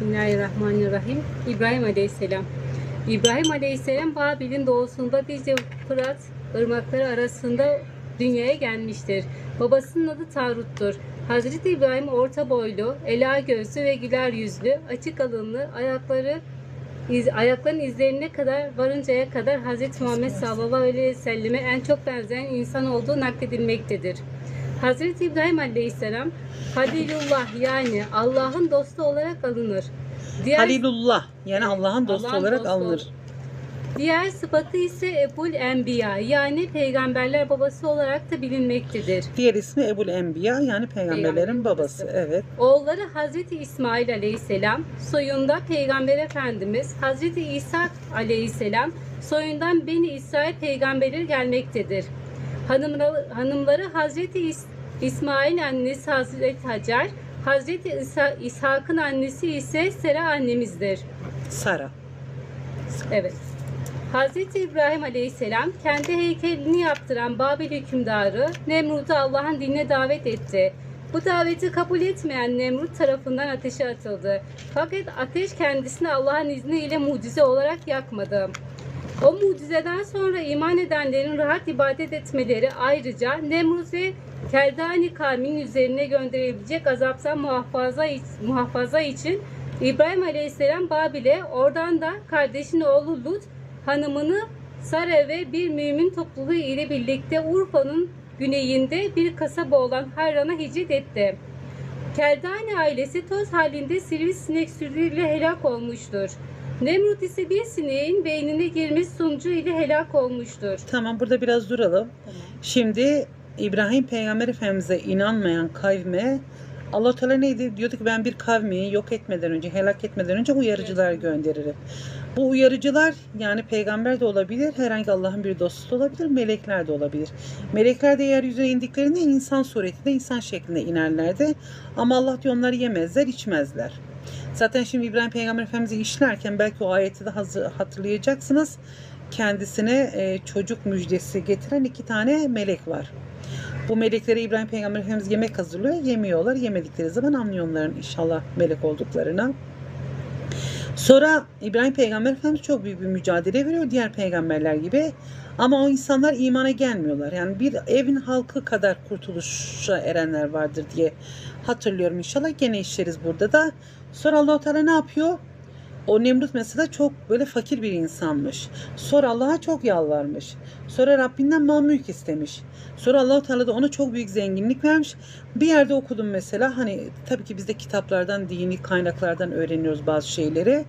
Bismillahirrahmanirrahim. İbrahim Aleyhisselam. İbrahim Aleyhisselam Babil'in doğusunda Dicle Fırat ırmakları arasında dünyaya gelmiştir. Babasının adı Tarut'tur. Hazreti İbrahim orta boylu, ela gözlü ve güler yüzlü, açık alınlı, ayakları iz, ayakların izlerine kadar varıncaya kadar Hazreti Muhammed sallallahu aleyhi ve selleme en çok benzeyen insan olduğu nakledilmektedir. Hazreti İbrahim Aleyhisselam Halilullah yani Allah'ın dostu olarak alınır. Diğer, Halilullah yani Allah'ın dostu Allah'ın olarak dostu. alınır. diğer sıfatı ise Ebul Enbiya yani peygamberler babası olarak da bilinmektedir. Diğer ismi Ebul Enbiya yani peygamberlerin Peygamberin babası. babası. Evet. Oğulları Hazreti İsmail Aleyhisselam, soyunda Peygamber Efendimiz Hazreti İsa Aleyhisselam, soyundan Beni İsrail peygamberleri gelmektedir. Hanımları, hanımları Hazreti İs- İsmail annesi Hazreti Hacer, Hazreti İshak'ın annesi ise Sera annemizdir. Sara. Evet. Hazreti İbrahim Aleyhisselam kendi heykelini yaptıran Babil hükümdarı Nemrut'u Allah'ın dinine davet etti. Bu daveti kabul etmeyen Nemrut tarafından ateşe atıldı. Fakat ateş kendisini Allah'ın izniyle mucize olarak yakmadı. O mucizeden sonra iman edenlerin rahat ibadet etmeleri ayrıca Nemrut ve Keldani kavminin üzerine gönderilebilecek azaptan muhafaza, muhafaza için İbrahim Aleyhisselam Babil'e oradan da kardeşinin oğlu Lut hanımını Sara ve bir mümin topluluğu ile birlikte Urfa'nın güneyinde bir kasaba olan Harran'a hicret etti. Keldani ailesi toz halinde sivrisinek sürüyle helak olmuştur. Nemrut ise bir sineğin beynine girmiş sonucu ile helak olmuştur. Tamam burada biraz duralım. Şimdi İbrahim Peygamber Efendimiz'e inanmayan kavme Allah Teala neydi? Diyordu ki ben bir kavmi yok etmeden önce, helak etmeden önce uyarıcılar gönderirim. Bu uyarıcılar yani peygamber de olabilir, herhangi Allah'ın bir dostu da olabilir, melekler de olabilir. Melekler de yeryüzüne indiklerinde insan suretinde, insan şeklinde inerlerdi. Ama Allah diyor onları yemezler, içmezler. Zaten şimdi İbrahim Peygamber Efendimiz'i işlerken belki o ayeti de hatırlayacaksınız. Kendisine e, çocuk müjdesi getiren iki tane melek var. Bu meleklere İbrahim Peygamber Efendimiz yemek hazırlıyor. Yemiyorlar. Yemedikleri zaman anlıyor onların inşallah melek olduklarına. Sonra İbrahim Peygamber Efendimiz çok büyük bir mücadele veriyor diğer peygamberler gibi. Ama o insanlar imana gelmiyorlar. Yani bir evin halkı kadar kurtuluşa erenler vardır diye hatırlıyorum inşallah. Gene işleriz burada da. Sonra allah Teala ne yapıyor? O Nemrut mesela çok böyle fakir bir insanmış. Sonra Allah'a çok yalvarmış. Sonra Rabbinden mal mülk istemiş. Sonra allah Teala da ona çok büyük zenginlik vermiş. Bir yerde okudum mesela hani tabii ki biz de kitaplardan, dini kaynaklardan öğreniyoruz bazı şeyleri.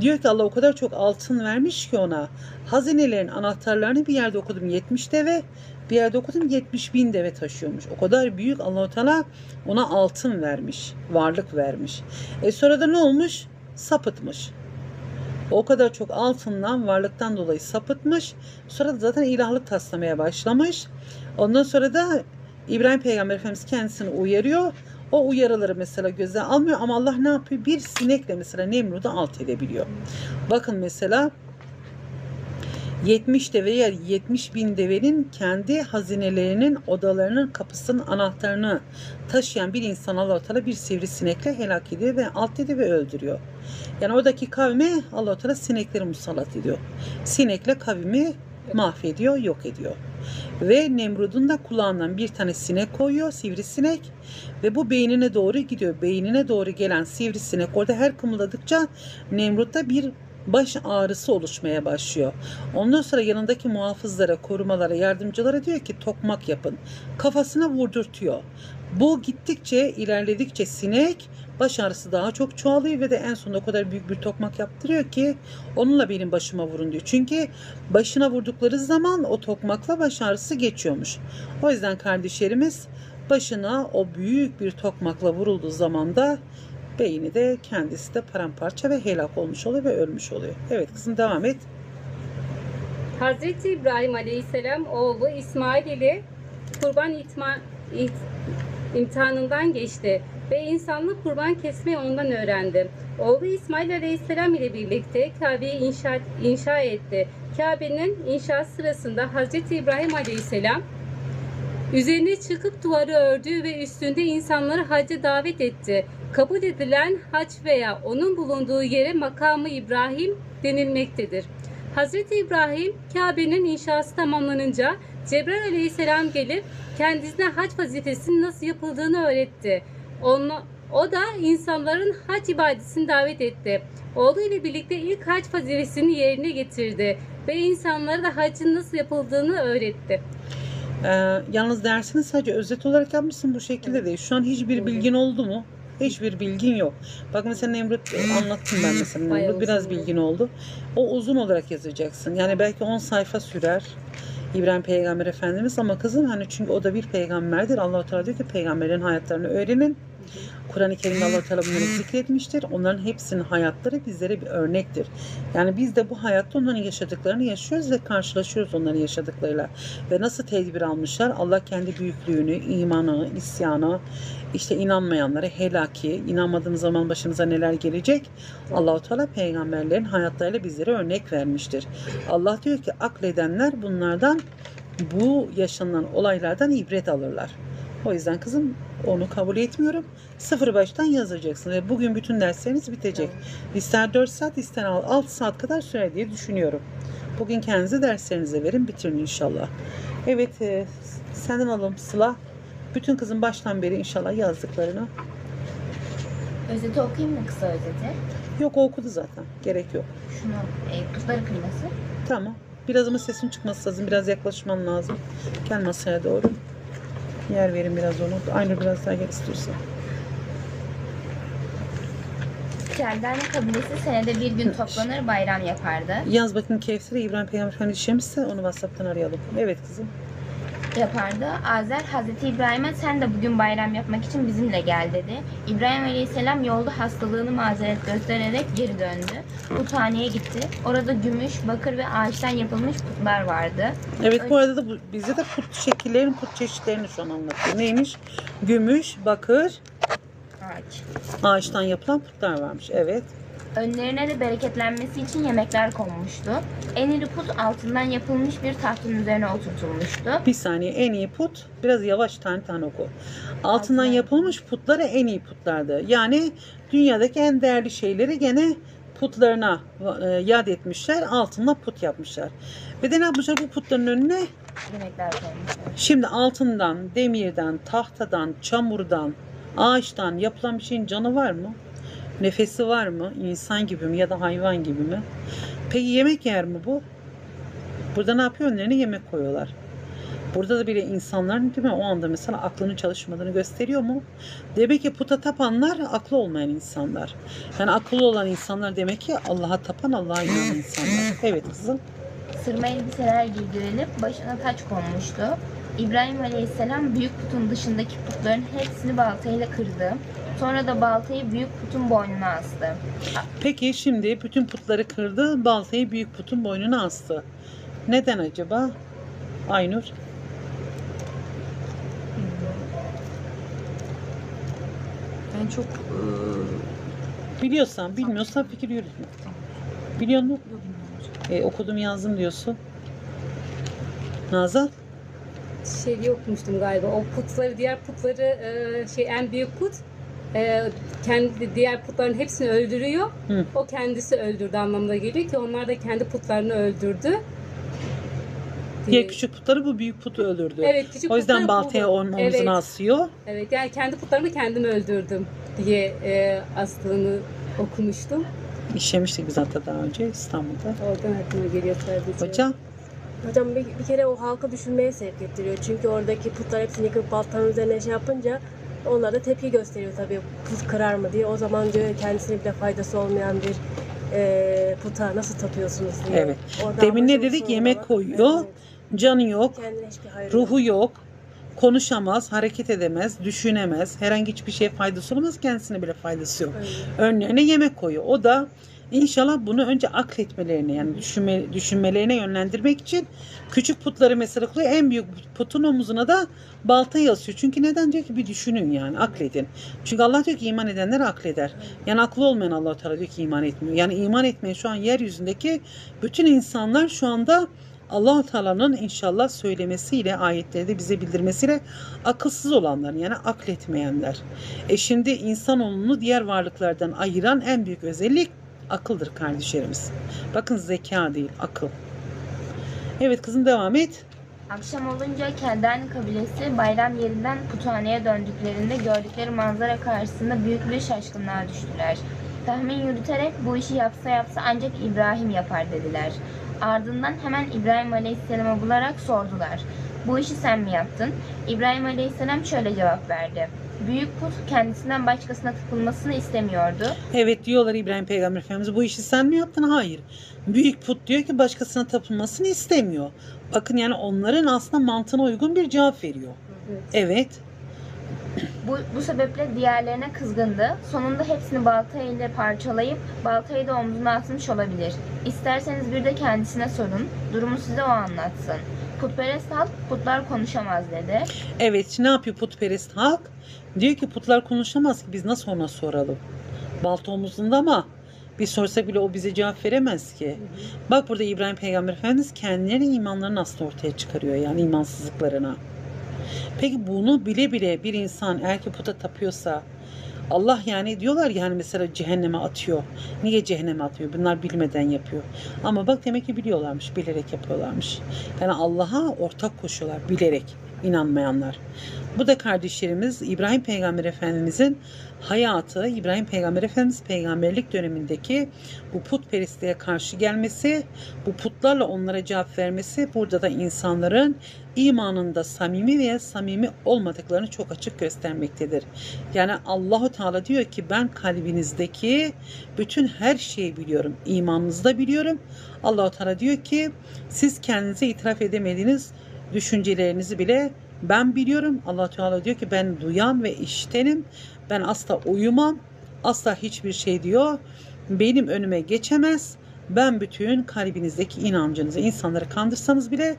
Diyor ki Allah o kadar çok altın vermiş ki ona. Hazinelerin anahtarlarını bir yerde okudum 70 deve, bir yerde okudum 70 bin deve taşıyormuş. O kadar büyük allah Teala ona altın vermiş, varlık vermiş. E sonra da ne olmuş? Sapıtmış. O kadar çok altından, varlıktan dolayı sapıtmış. Sonra da zaten ilahlık taslamaya başlamış. Ondan sonra da İbrahim Peygamber Efendimiz kendisini uyarıyor. O uyarıları mesela göze almıyor ama Allah ne yapıyor? Bir sinekle mesela Nemrud'u alt edebiliyor. Bakın mesela 70 deve yer 70 bin devenin kendi hazinelerinin odalarının kapısının anahtarını taşıyan bir insan Teala bir sivrisinekle helak ediyor ve alt ediyor ve öldürüyor. Yani oradaki kavme allah Teala sinekleri musallat ediyor. Sinekle kavmi mahvediyor, yok ediyor. Ve Nemrud'un da kulağından bir tane sinek koyuyor, sivrisinek. Ve bu beynine doğru gidiyor. Beynine doğru gelen sivrisinek orada her kımıldadıkça Nemrut'ta bir baş ağrısı oluşmaya başlıyor. Ondan sonra yanındaki muhafızlara, korumalara, yardımcılara diyor ki tokmak yapın. Kafasına vurdurtuyor. Bu gittikçe, ilerledikçe sinek baş ağrısı daha çok çoğalıyor ve de en sonunda o kadar büyük bir tokmak yaptırıyor ki onunla benim başıma vurun diyor. Çünkü başına vurdukları zaman o tokmakla baş ağrısı geçiyormuş. O yüzden kardeşlerimiz başına o büyük bir tokmakla vurulduğu zaman da beyni de kendisi de paramparça ve helak olmuş oluyor ve ölmüş oluyor. Evet kızım devam et. Hazreti İbrahim Aleyhisselam oğlu İsmail ile kurban itma, it- imtihanından geçti ve insanlık kurban kesmeyi ondan öğrendi. Oğlu İsmail Aleyhisselam ile birlikte Kabe'yi inşa, inşa etti. Kabe'nin inşaat sırasında Hazreti İbrahim Aleyhisselam üzerine çıkıp duvarı ördü ve üstünde insanları hacca davet etti. Kabul edilen haç veya onun bulunduğu yere makamı İbrahim denilmektedir. Hz. İbrahim Kabe'nin inşası tamamlanınca Cebrail aleyhisselam gelip kendisine hac vazifesinin nasıl yapıldığını öğretti. Onu, o da insanların hac ibadetini davet etti. Oğlu ile birlikte ilk hac vazifesini yerine getirdi ve insanlara da hacın nasıl yapıldığını öğretti. Ee, yalnız dersini sadece özet olarak yapmışsın bu şekilde değil. Şu an hiçbir bilgin oldu mu? Hiçbir bilgin yok. Bak mesela Nemrut e, anlattım ben mesela. Bayağı Nemrut biraz uzun bilgin oldu. O uzun olarak yazacaksın. Yani belki 10 sayfa sürer. İbrahim Peygamber Efendimiz ama kızım hani çünkü o da bir peygamberdir. Allah-u Teala diyor ki peygamberin hayatlarını öğrenin. Kur'an-ı Kerim'de allah Teala bunları zikretmiştir. Onların hepsinin hayatları bizlere bir örnektir. Yani biz de bu hayatta onların yaşadıklarını yaşıyoruz ve karşılaşıyoruz onların yaşadıklarıyla. Ve nasıl tedbir almışlar? Allah kendi büyüklüğünü, imanı, isyanı, işte inanmayanları, helaki, inanmadığımız zaman başımıza neler gelecek? Allahu Teala peygamberlerin hayatlarıyla bizlere örnek vermiştir. Allah diyor ki akledenler bunlardan bu yaşanan olaylardan ibret alırlar. O yüzden kızım onu kabul etmiyorum. Sıfır baştan yazacaksın ve bugün bütün dersleriniz bitecek. İster 4 saat ister 6 saat kadar sürer diye düşünüyorum. Bugün kendinize derslerinizi verin bitirin inşallah. Evet e, senden alalım Sıla. Bütün kızın baştan beri inşallah yazdıklarını. Özeti okuyayım mı kısa özeti? Yok o okudu zaten. Gerek yok. Şunu e, putları kırması. Tamam. Biraz ama sesin çıkması lazım. Biraz yaklaşman lazım. Gel masaya doğru. Yer verin biraz onu. Aynı biraz daha gel istiyorsan. Keldane kabilesi senede bir gün toplanır bayram yapardı. Yaz bakayım Kevser'e İbrahim Peygamber Efendimiz işemişse onu WhatsApp'tan arayalım. Evet kızım. Yapardı. Azer Hazreti İbrahim'e sen de bugün bayram yapmak için bizimle gel dedi. İbrahim Aleyhisselam yolda hastalığını mazeret göstererek geri döndü. Puthaneye gitti. Orada gümüş, bakır ve ağaçtan yapılmış putlar vardı. Evet bu arada da bu, bize de put şekillerin, put çeşitlerini şu an anlatıyor. Neymiş? Gümüş, bakır, Ağaç. ağaçtan yapılan putlar varmış. Evet. Önlerine de bereketlenmesi için yemekler konmuştu. En iri put altından yapılmış bir tahtın üzerine oturtulmuştu. Bir saniye en iyi put. Biraz yavaş tane tane oku. Altından Altından yapılmış putları en iyi putlardı. Yani dünyadaki en değerli şeyleri gene putlarına e, yad etmişler. Altından put yapmışlar. Ve de ne yapmışlar bu putların önüne? Yemekler konmuştu. Şimdi altından, demirden, tahtadan, çamurdan, ağaçtan yapılan bir şeyin canı var mı? Nefesi var mı? İnsan gibi mi ya da hayvan gibi mi? Peki yemek yer mi bu? Burada ne yapıyor? Önlerine yemek koyuyorlar. Burada da bile insanların değil mi o anda mesela aklının çalışmadığını gösteriyor mu? Demek ki puta tapanlar aklı olmayan insanlar. Yani akıllı olan insanlar demek ki Allah'a tapan Allah'a inanan insanlar. Evet kızım. Sırma elbiseler giydirilip başına taç konmuştu. İbrahim Aleyhisselam büyük putun dışındaki putların hepsini baltayla kırdı. Sonra da baltayı büyük putun boynuna astı. Peki şimdi bütün putları kırdı, baltayı büyük putun boynuna astı. Neden acaba? Aynur. Ben çok eee, Biliyorsan, bilmiyorsan fikir yürütme. Biliyor musun? E, okudum yazdım diyorsun. Nazan? Şey okumuştum galiba. O putları, diğer putları e, şey en büyük put e, kendi diğer putların hepsini öldürüyor. Hı. O kendisi öldürdü anlamına geliyor ki onlar da kendi putlarını öldürdü. Diğer küçük putları bu büyük putu öldürdü. Evet küçük o yüzden putları baltaya onun evet, omzuna asıyor. evet yani kendi putlarımı kendim öldürdüm diye e, astığını okumuştum. İşlemiştik biz hatta daha önce İstanbul'da. Oradan aklıma geliyor sadece. Hocam Hocam bir, bir kere o halkı düşünmeye sevk ettiriyor. Çünkü oradaki putlar hepsini yıkıp baltanın üzerine şey yapınca onlar da tepki gösteriyor tabii put kırar mı diye. O zaman diyor kendisine bile faydası olmayan bir e, puta nasıl tapıyorsunuz diye. Evet. Orada Demin ne dedik? Yemek koyuyor. Evet. canı yok. ruhu yok, konuşamaz, hareket edemez, düşünemez, herhangi hiçbir şeye faydası olmaz, kendisine bile faydası yok. Öyle. önlerine yemek koyuyor. O da inşallah bunu önce akletmelerine yani düşünme, düşünmelerine yönlendirmek için küçük putları mesela koyuyor. En büyük putun omuzuna da baltayı asıyor. Çünkü neden diyor ki bir düşünün yani akledin. Çünkü Allah diyor ki iman edenler akleder. Yani aklı olmayan allah Teala diyor ki iman etmiyor. Yani iman etmeyen şu an yeryüzündeki bütün insanlar şu anda Allahu Teala'nın inşallah söylemesiyle ayetlerde bize bildirmesiyle akılsız olanların yani akletmeyenler. E şimdi insanoğlunu diğer varlıklardan ayıran en büyük özellik akıldır kardeşlerimiz. Bakın zeka değil akıl. Evet kızım devam et. Akşam olunca Kendani kabilesi bayram yerinden puthaneye döndüklerinde gördükleri manzara karşısında büyük bir şaşkınlığa düştüler. Tahmin yürüterek bu işi yapsa yapsa ancak İbrahim yapar dediler. Ardından hemen İbrahim Aleyhisselam'ı bularak sordular. Bu işi sen mi yaptın? İbrahim Aleyhisselam şöyle cevap verdi. Büyük put kendisinden başkasına tapılmasını istemiyordu. Evet diyorlar İbrahim Peygamber Efendimiz bu işi sen mi yaptın? Hayır. Büyük put diyor ki başkasına tapılmasını istemiyor. Bakın yani onların aslında mantığına uygun bir cevap veriyor. Evet. Evet. Bu, bu sebeple diğerlerine kızgındı. Sonunda hepsini balta ile parçalayıp baltayı da omzuna atmış olabilir. İsterseniz bir de kendisine sorun. Durumu size o anlatsın. Putperest halk putlar konuşamaz dedi. Evet ne yapıyor putperest halk? Diyor ki putlar konuşamaz ki biz nasıl ona soralım? Balta omuzunda ama bir sorsak bile o bize cevap veremez ki. Bak burada İbrahim Peygamber Efendimiz kendilerinin imanlarını aslında ortaya çıkarıyor yani imansızlıklarına. Peki bunu bile bile bir insan eğer ki puta tapıyorsa Allah yani diyorlar yani mesela cehenneme atıyor. Niye cehenneme atıyor? Bunlar bilmeden yapıyor. Ama bak demek ki biliyorlarmış, bilerek yapıyorlarmış. Yani Allah'a ortak koşuyorlar bilerek inanmayanlar. Bu da kardeşlerimiz İbrahim Peygamber Efendimizin hayatı, İbrahim Peygamber Efendimiz peygamberlik dönemindeki bu putperestliğe karşı gelmesi, bu putlarla onlara cevap vermesi burada da insanların imanında samimi veya samimi olmadıklarını çok açık göstermektedir. Yani Allahu Teala diyor ki ben kalbinizdeki bütün her şeyi biliyorum. İmanınızı da biliyorum. Allahu Teala diyor ki siz kendinize itiraf edemediğiniz düşüncelerinizi bile ben biliyorum. Allah Teala diyor ki ben duyan ve iştenim. Ben asla uyumam. Asla hiçbir şey diyor. Benim önüme geçemez. Ben bütün kalbinizdeki inancınızı insanları kandırsanız bile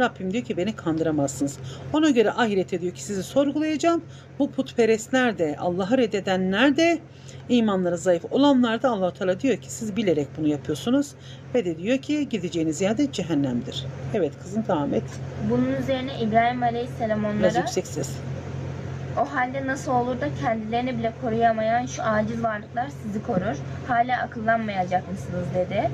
Rabbim diyor ki beni kandıramazsınız. Ona göre ahirete diyor ki sizi sorgulayacağım. Bu putperestler de Allah'ı reddedenler de imanları zayıf olanlar da allah Teala diyor ki siz bilerek bunu yapıyorsunuz. Ve de diyor ki gideceğiniz yerde cehennemdir. Evet kızım devam et. Bunun üzerine İbrahim Aleyhisselam Biraz onlara yüksek ses. o halde nasıl olur da kendilerini bile koruyamayan şu aciz varlıklar sizi korur. Hala akıllanmayacak mısınız dedi.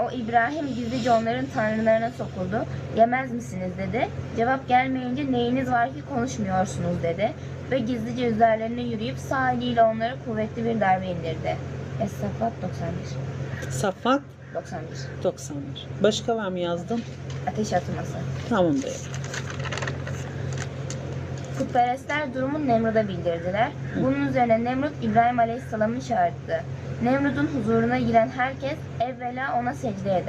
O İbrahim gizlice onların tanrılarına sokuldu. Yemez misiniz dedi. Cevap gelmeyince neyiniz var ki konuşmuyorsunuz dedi. Ve gizlice üzerlerine yürüyüp sağ eliyle onlara kuvvetli bir darbe indirdi. Es-Saffat 91. Safat 91. 91. Başka var mı yazdım? Ateş atılması. Tamam be. Putperestler durumu Nemrut'a bildirdiler. Bunun üzerine Nemrut İbrahim Aleyhisselam'ı çağırdı. Nemrut'un huzuruna giren herkes evvela ona secde eder.